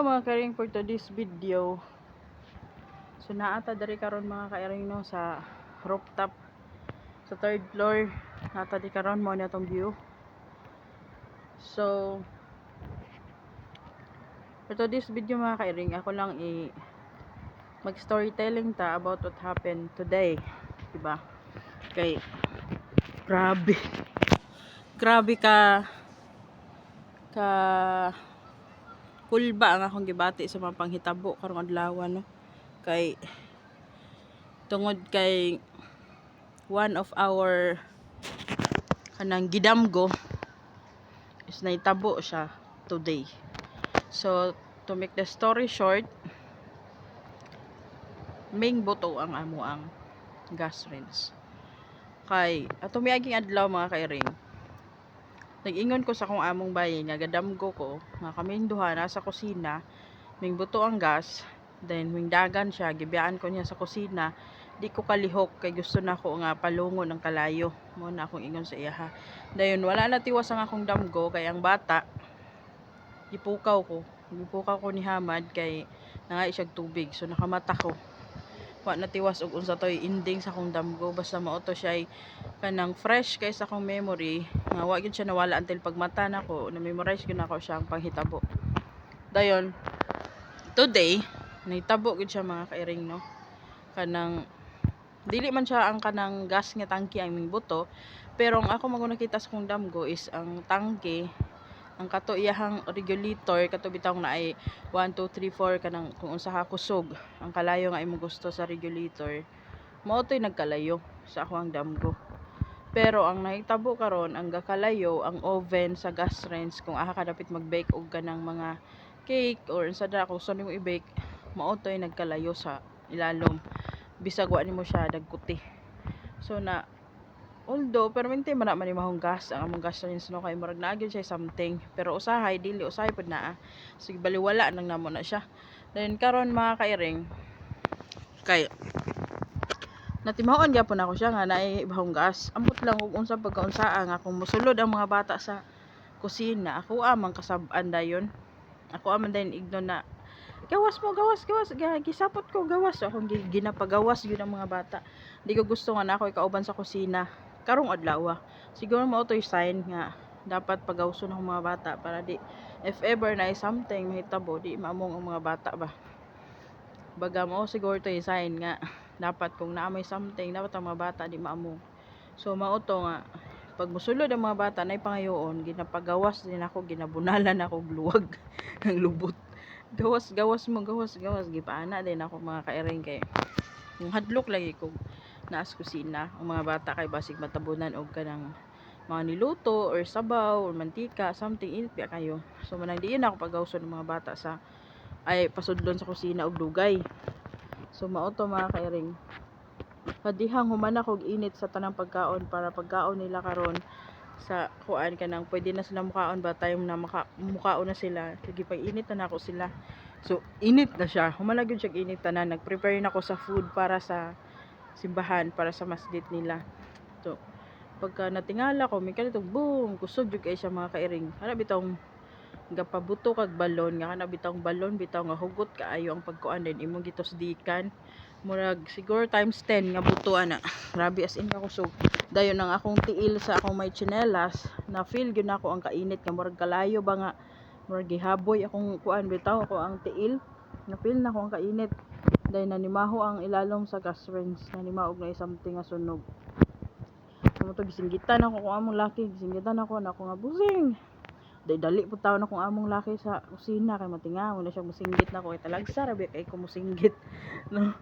Mga karing for today's video. So naata dari karon mga karing no sa rooftop sa third floor. Naata di karon mo na tong view. So for today's video mga karing ako lang i mag storytelling ta about what happened today. Diba? Kay grabe. Grabe ka ka kulba ang akong gibati sa mga panghitabo karong adlaw no? Kay tungod kay one of our kanang gidamgo is naitabo siya today. So to make the story short ming buto ang amo ang gas rinse. Kay ato miaging adlaw mga kairing nag-ingon ko sa kong among bayi nga gadamgo ko nga kaming duha nasa kusina ming buto ang gas then ming dagan siya gibiyaan ko niya sa kusina. Di ko kalihok kay gusto na ko nga palungo ng kalayo. Mo na akong ingon sa iya ha. Dayon wala na tiwas ang akong damgo kay ang bata gipukaw ko. Gipukaw ko ni Hamad kay nangay siya tubig so nakamata ko wa na tiwas og unsa toy ending sa akong damgo. Basta mao to siya kanang fresh kay sa akong memory. Nga wa gyud siya nawala until pagmata nako na memorize gyud nako siya ang panghitabo. Dayon today nahitabo gyud siya mga kairing no? Kanang dili man siya ang kanang gas nga tangke ang ming buto pero ang ako mago nakita sa akong damgo is ang tangke ang kato iyahang regulator kato bitang na ay 1 2 3 4 kanang kung unsa ka kusog ang kalayo nga imo gusto sa regulator mao to'y nagkalayo sa ako ang damgo. Pero ang nahitabo karon ang gakalayo ang oven sa gas rinse kung aha ka dapat mag-bake og kanang mga cake or unsa dra kung gusto nimo i-bake mao to'y nagkalayo sa ilalom. Bisag wa nimo siya dagkuti. So na although pero minti man na man imahong gas ang among gas rinse no kay murag naa gyud siya something. Pero usahay dili usahay pud naa sige baliwala nang namo na siya. Then karon mga kairing kay natimawon gyapon ako siya nga naay ibahong gas. Ambot lang ug unsa pagkaunsaa nga kung mosulod ang mga bata sa kusina ako amang kasab-an dayon. Ako aman dayon igno na gawas mo gawas gawas Ga- gisapot ko gawas. Akong gi- ginapagawas yun ang mga bata. Di ko gusto nga na ako ikauban sa kusina karong adlaw ah. siguro mao to'y sign nga dapat pagawson ang mga bata para di if ever na something mahitabo di maamong ang mga bata ba. Baga mo siguro to'y sign nga dapat kung naamay something dapat ang mga bata di maamong. So mao to nga pag musulod ang mga bata na pangayoon ginapagawas din ako ginabunalan ako luwag ng lubot. Gawas gawas mo gawas gawas gipaana din ako mga kairing kay yung hadlok lagi ko naas kusina ang mga bata kay basig matabunan og kanang mga niluto or sabaw or mantika something init pa kayo. So manang diin ako pagawson ng mga bata sa ay pasudlon sa kusina og dugay. So mao to mga kairing. Kadihang human ako init sa tanang pagkaon para pagkaon nila karon sa kuan kanang pwede na sila mukaon ba time na maka, mukaon na sila. Sige pag init na nako sila. So init na siya. Human gyud siya init na. Nag-prepare na ako sa food para sa simbahan para sa masjid nila. So pagka natingala ko may kanito boom kusog jud kay siya mga kairing. Ana bitong gapabuto kag balon nga kana bitong balon bitaw nga hugot kaayo ang pagkuan din imong gitos dikan murag siguro times 10 nga buto ana. Grabe as in ka kusog. Dayon ang akong tiil sa akong may tsinelas na feel gyud nako ang kainit nga murag kalayo ba nga murag gihaboy akong kuan bitaw ako ang tiil. Na feel na ko ang kainit dahil nanimaho ang ilalom sa gas rinse nanimaog na something nga sunog Amo to gisinggitan ako kung among laki, gisinggitan ako na ako nga busing. Dahil dali po tao na kung among laki sa kusina kay matingaw na siya musinggit na ko kay talagsa rabi kay ko musinggit. No.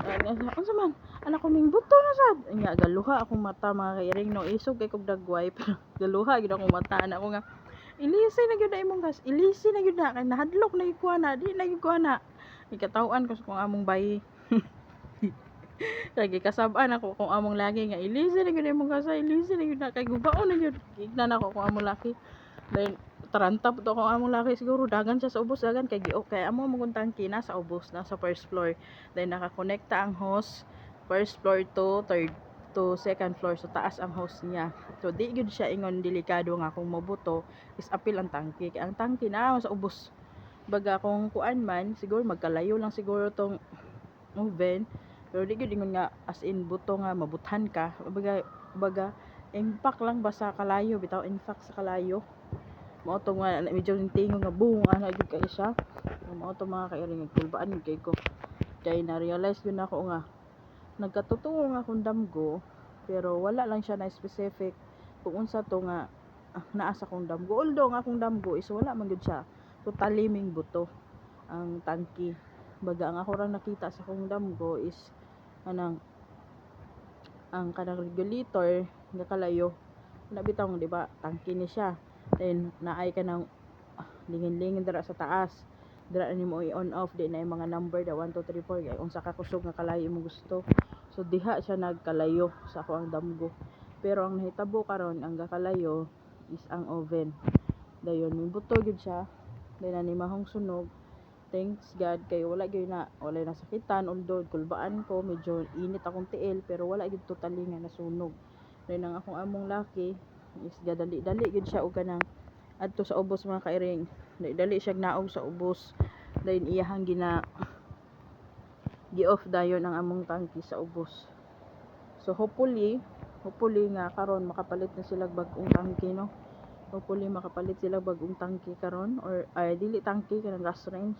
Ano unsa man? Anak ko ning buto na sad. Nya galuha akong mata mga kairing no isog kay kog dagway pero galuha gid akong mata na ako nga ilisi na gyud na imong gas ilisi na gyud na kay nahadlok na gyud na di na gyud na ikatawan ko sa kung among bayi. Lagi kasabaan ako kung among lagi nga ilisi na gyud imong gas ilisi na gyud na kay gubaon na gyud ignan ako kung among laki. Then taranta po to among laki siguro dagan siya sa ubos dagan. Kay giok kay amo mong tangki na sa ubos na sa first floor. Then nakakonekta ang hose first floor to third to second floor so taas ang hose niya. So di gyud siya ingon delikado nga kung mabuto is apil ang tangki. Kay ang tangki na sa ubos baga kung kuan man siguro magkalayo lang siguro tong oven. Pero di gyud ingon nga as in buto nga mabuthan ka. Baga baga impact lang ba sa kalayo bitaw impact sa kalayo. Mao to nga medyo tingog nga boom ana gyud kay siya. Mao to mga kairing kulbaan kay ko. Kay na realize gyud nako nga nagkatotoo nga akong damgo pero wala lang siya na specific kung unsa to nga ah, naa sa akong damgo. Although nga akong damgo is wala man gyud siya totally ming buto ang tangki. Baga ang ako lang nakita sa akong damgo is anang ang kanang regulator nga kalayo nabitaw di ba tangki ni siya. Then naay ka ng ah, lingin-lingin dira sa taas. Dira ni mo i-on off di na yung mga number da 1 2 3 4 kay unsa ka kusog nga kalayo mo gusto. So diha siya nagkalayo sa ako ang damgo. Pero ang nahitabo karon ang gakalayo is ang oven. Dayon yung buto gyud siya dahil na ni mahong sunog. Thanks God kay wala gyud na wala nasakitan although kulbaan ko medyo init akong tiil pero wala gyud totally nga nasunog. Dahil ang akong among laki is gadali dali gyud siya og kanang adto sa ubos mga kairing. Dali dali siya naog sa ubos. Dahil iyahang gina gi off dayon ang among tangki sa ubos. So hopefully hopefully nga karon makapalit na sila bag-ong tangki no hopefully makapalit sila bagong tangki karon or ay dili tangki kanang gas range.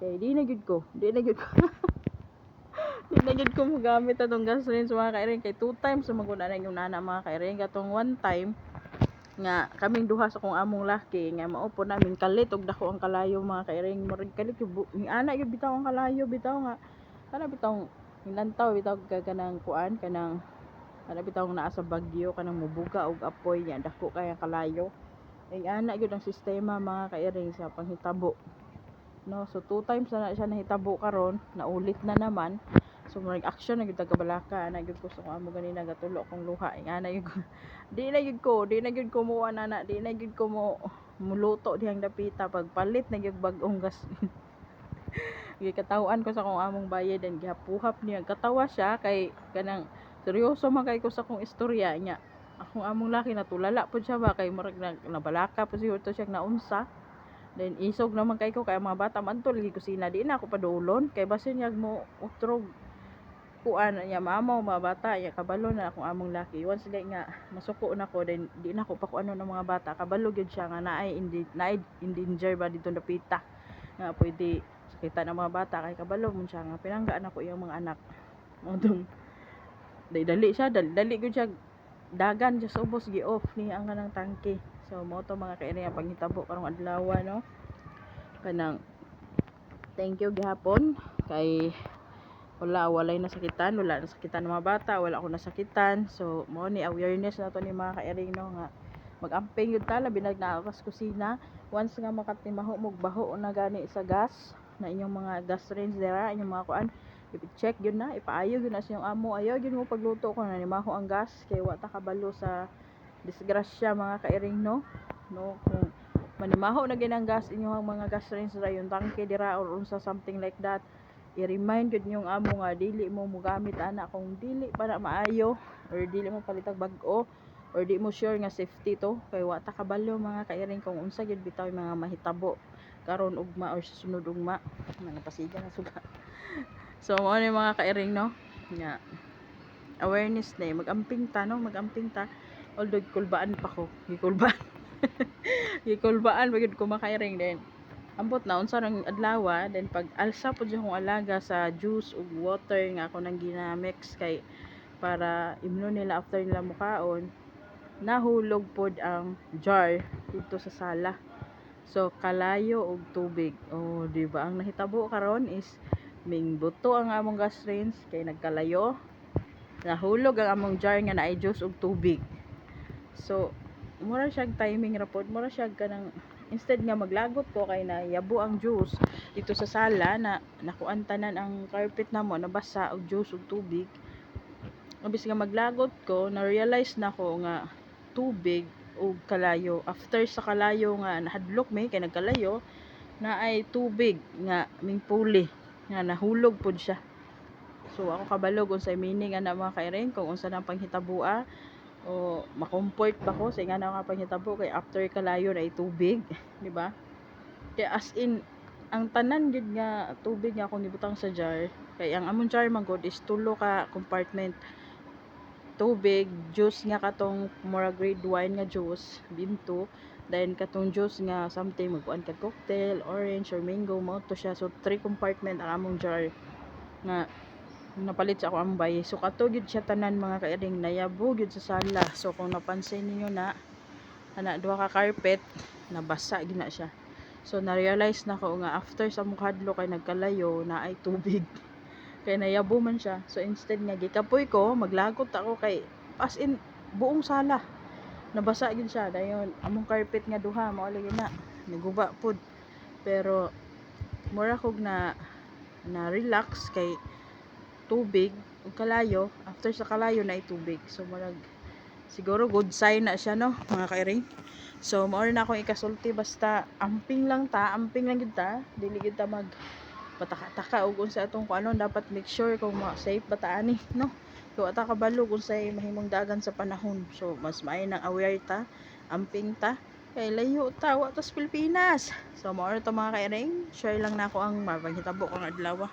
Kay di na gyud ko di na gyud ko. Di na gyud ko mogamit atong gas range mga kairing kay two times sa maguna na yung nana mga kairing katong one time nga kaming duha sa kong among laki nga mao po namin kalit og dako ang kalayo mga kairing murag kalit yung yung ana gyud bitaw ang kalayo bitaw nga. Kana bitaw nilantaw bitaw ka kanang kuan kanang kana bitaw naa sa bagyo kanang mubuga og apoy nya dako kay ang kalayo ay ana gyud ang sistema mga kairing sa panghitabo no so two times na, siya nahitabo karon naulit na naman. So murag action na gyud tagabalaka ana gyud ko kung amo ganina gatulo kong luha ay ana gyud di na gyud ko di na gyud ko mo ana na di na gyud ko mo muluto dihang dapita. Pagpalit na gyud bag-ong gas. Gikatawan ko sa kong among bayad and gihapuhap niya. Katawa siya kay kanang seryoso man kay ko sa kong istorya niya akong among laki natulala po siya ba? Kay murag na, nabalaka po siya to siya naunsa. Then isog naman kay ko kay mga bata man to lagi kusina di ako padulon. Kay basin niya mo utrog. Kuan niya mamaw mga bata ya kabalo na akong among laki. Once like nga masuko na ko then di na ako pa kuano ng mga bata. Kabalo gyud siya nga naay indi naay in danger ba dito napita nga pwede sakita ng mga bata kay kabalo mo siya nga pinanggaan ako yung mga anak. Mo dong dali dali siya dali, dali gyud siya dagan just ubos gi off ni ang kanang tangke. So mo to mga kaini ang panghitabo karong adlaw no kanang thank you gihapon. Kay wala walay nasakitan wala nasakitan ng mga bata wala ako nasakitan. So mo ni awareness na to ni mga kairing no nga magamping yun tala binag na akas kusina. Once nga makatimaho mog baho na gani sa gas na inyong mga gas range dira inyong mga kuan i-check yun na ipaayo yun na sa inyong amo. Ayaw yun mo pagluto ko na nimaho ang gas kay wa ta kabalo sa disgrasya mga kairing no? No kung manimaho na ginang gas inyong mga gas range dira yung tangke dira or unsa something like that i-remind yun yung amo nga dili mo mugamit ana. Kung dili pa na maayo or dili mo palitag bag-o or di mo sure nga safety to kay wa ta kabalo mga kairing. Kung unsa gyud bitaw mga mahitabo karon ugma or sunod ugma. Mga pasiga na suga so mo ni mga kairing no? Nga. Awareness na eh. magamping ta no? Magamping ta. Although kulbaan pa ko. Gikulbaan. Gikulbaan. Bagid ko makairing din. Ambot na unsa nang adlaw then pag alsa pud siya kong alaga sa juice ug water nga ako nang ginamix kay para imno nila after nila mukaon nahulog pod ang jar dito sa sala. So kalayo og tubig. Oh di ba? Ang nahitabo karon is ming buto ang among gas range kay nagkalayo. Nahulog ang among jar nga naay juice ug tubig. So mura siya timing rapod. Mura siya kanang instead nga maglagot ko kay na yabo ang juice dito sa sala na nakuan tanan ang carpet namo nabasa og juice ug tubig. Abis nga maglagot ko na realize na ko nga tubig ug kalayo. After sa kalayo nga nahadlok may kay nagkalayo na ay tubig nga ming puli nga nahulog pod siya. So ako kabalog unsay meaning ana mga kairing kung unsa nang panghitabua o makomfort ba ko sa nga na nga panghitabo kay after kalayo na tubig di ba? Kaya as in ang tanan gid nga tubig nga akong gibutang sa jar kay ang among jar man is tulo ka compartment. Tubig juice nga katong mura grade wine nga juice binto then katong juice nga something magkuan ka cocktail orange or mango mao to siya. So three compartment ang among jar nga napalit sa ako ang bay. So kato gyud siya tanan mga kairing nayabo gyud sa sala. So kung napansin niyo na ana duha ka carpet nabasa gyud na siya. So na-realize na ko nga after sa mukhadlo kay nagkalayo na ay tubig. Kay nayabo man siya. So instead nga gikapoy ko maglagot ako kay as in buong sala nabasa gyud siya dayon. Among carpet nga duha mao lagi na. Naguba pud. Pero mura kog na na relax kay tubig. Ug kalayo after sa kalayo na tubig. So murag siguro good sign na siya no mga kairing so mao na akong ikasulti basta amping lang ta amping lang gid ta. Dili gid ta mag pataka-taka ug unsa atong kung ano dapat make sure kung ma safe ba ta ani no so ata kabalo kung say mahimong dagan sa panahon. So mas maayo nang aware ta amping ta. Kay layo ta wa tas Pilipinas. So mao to mga kairing share lang na ako ang mapanghitabo kang adlaw